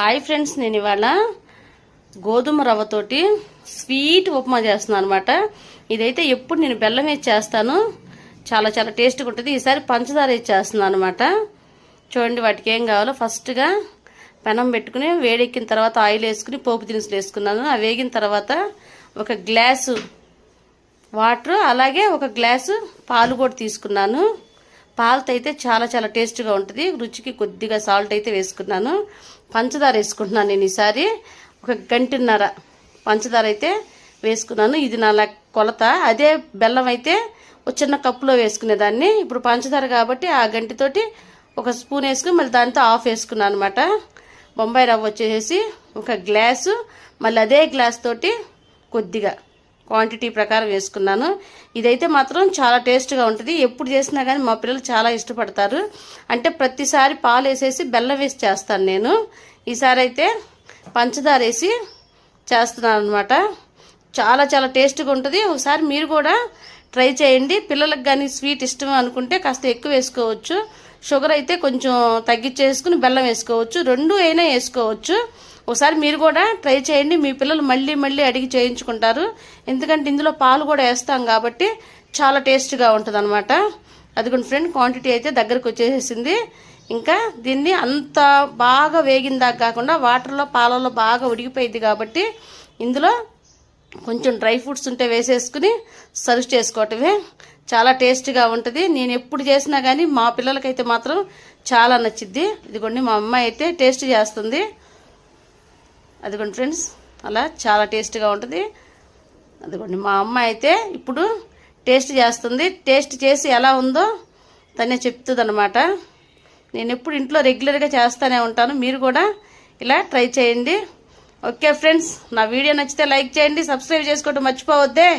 Hi friends నేను ఇవాళ గోధుమ రవ్వతోటి స్వీట్ ఉప్మా చేస్తున్నాను అనమాట ఇదైతే ఎప్పుడు నేను బెల్లం వేసి చేస్తాను. చాలా చాలా టేస్ట్గా ఉంటుంది. ఈసారి పంచదార వేసి చేస్తున్నాను అనమాట చూడండి వాటికి ఏం కావాలో. ఫస్ట్గా పెనం పెట్టుకుని వేడెక్కిన తర్వాత ఆయిల్ వేసుకుని పోపు దినుసులు వేసుకున్నాను. అవి వేగిన తర్వాత ఒక గ్లాసు వాటర్ అలాగే ఒక గ్లాసు పాలు కూడా తీసుకున్నాను. పాలతో అయితే చాలా చాలా టేస్ట్గా ఉంటుంది. రుచికి కొద్దిగా సాల్ట్ అయితే వేసుకున్నాను. పంచదార వేసుకుంటున్నాను నేను ఈసారి. ఒక గంటన్నర పంచదార అయితే వేసుకున్నాను. ఇది నా కొలత. అదే బెల్లం అయితే ఒక చిన్న కప్పులో వేసుకునేదాన్ని. ఇప్పుడు పంచదార కాబట్టి ఆ గంటితోటి ఒక స్పూన్ వేసుకుని మళ్ళీ దాంతో ఆఫ్ వేసుకున్నాను అనమాట బొంబాయి రవ్వ వచ్చేసి ఒక గ్లాసు. మళ్ళీ అదే గ్లాస్ తోటి కొద్దిగా క్వాంటిటీ ప్రకారం వేసుకున్నాను. ఇదైతే మాత్రం చాలా టేస్ట్గా ఉంటుంది. ఎప్పుడు చేసినా కానీ మా పిల్లలు చాలా ఇష్టపడతారు. అంటే ప్రతిసారి పాలు వేసేసి బెల్లం వేసి చేస్తాను నేను. ఈసారి అయితే పంచదార వేసి చేస్తున్నాను అనమాట చాలా చాలా టేస్ట్గా ఉంటుంది. ఒకసారి మీరు కూడా ట్రై చేయండి. పిల్లలకు కానీ స్వీట్ ఇష్టం అనుకుంటే కాస్త ఎక్కువ వేసుకోవచ్చు. షుగర్ అయితే కొంచెం తగ్గించేసుకుని బెల్లం వేసుకోవచ్చు. రెండు అయినా వేసుకోవచ్చు. ఒకసారి మీరు కూడా ట్రై చేయండి. మీ పిల్లలు మళ్ళీ మళ్ళీ అడిగి చేయించుకుంటారు. ఎందుకంటే ఇందులో పాలు కూడా వేస్తాం కాబట్టి చాలా టేస్ట్గా ఉంటుంది అనమాట అదిగోండి ఫ్రెండ్ క్వాంటిటీ అయితే దగ్గరకు వచ్చేసింది ఇంకా దీన్ని అంత బాగా వేగిందాకా కాకుండా వాటర్లో పాలలో బాగా ఉడికిపోయింది కాబట్టి ఇందులో కొంచెం డ్రై ఫ్రూట్స్ ఉంటే వేసేసుకుని సర్వ్ చేసుకోవటమే. చాలా టేస్ట్గా ఉంటుంది. నేను ఎప్పుడు చేసినా కానీ మా పిల్లలకైతే మాత్రం చాలా నచ్చిద్ది. ఇదిగోండి మా అమ్మాయి అయితే టేస్ట్ చేస్తుంది. అదిగోండి ఫ్రెండ్స్ అలా చాలా టేస్ట్గా ఉంటుంది. అదిగోండి మా అమ్మ అయితే ఇప్పుడు టేస్ట్ చేస్తుంది. టేస్ట్ చేసి ఎలా ఉందో తనే చెప్తుంది అనమాట నేను ఎప్పుడు ఇంట్లో రెగ్యులర్గా చేస్తూనే ఉంటాను. మీరు కూడా ఇలా ట్రై చేయండి. ఓకే ఫ్రెండ్స్ నా వీడియో నచ్చితే లైక్ చేయండి సబ్స్క్రైబ్ చేసుకోవటం మర్చిపోవద్దే.